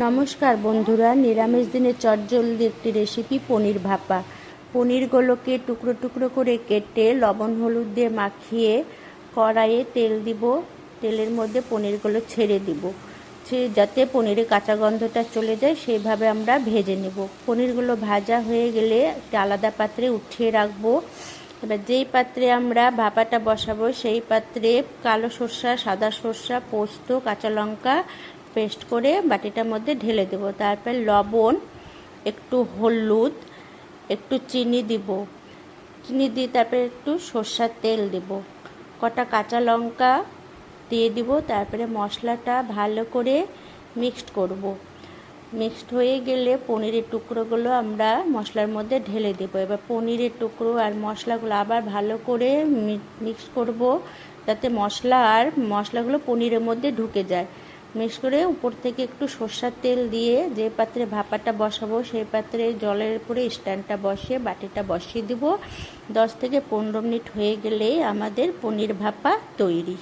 নমস্কার বন্ধুরা, নিরামিষ দিনে চটজলদি একটি রেসিপি পনির ভাপা। পনিরগুলোকে টুকরো টুকরো করে কেটে লবণ হলুদ দিয়ে মাখিয়ে কড়াইয়ে তেল দিব। তেলের মধ্যে পনিরগুলো ছেড়ে দিব। যাতে পনিরের কাঁচা গন্ধটা চলে যায় সেইভাবে আমরা ভেজে নেব। পনিরগুলো ভাজা হয়ে গেলে একটা আলাদা পাত্রে উঠিয়ে রাখব। এবার যেই পাত্রে আমরা ভাপাটা বসাবো, সেই পাত্রে কালো সর্ষা, সাদা সর্ষা, পোস্ত, কাঁচা লঙ্কা পেস্ট করে বাটিটার মধ্যে ঢেলে দেব। তারপর লবণ, একটু হলুদ, একটু চিনি দিব। চিনি দিয়ে তারপরে একটু সর্ষার তেল দেব। কটা কাঁচা লঙ্কা দিয়ে দিব। তারপরে মশলাটা ভালো করে মিক্সড করব। মিক্সড হয়ে গেলে পনিরের টুকরোগুলো আমরা মশলার মধ্যে ঢেলে দেবো। এবার পনিরের টুকরো আর মশলাগুলো আবার ভালো করে মিক্স করব। যাতে মশলা আর মশলাগুলো পনিরের মধ্যে ঢুকে যায়। মিক্স করে উপর থেকে একটু সর্ষার তেল দিয়ে যে পাত্রে ভাপাটা বসাবো, সেই পাত্রে জলের উপরে স্ট্যান্ডটা বসিয়ে, বাটিটা বসিয়ে দিব। দশ থেকে পনেরো মিনিট হয়ে গেলেই আমাদের পনির ভাপা তৈরি।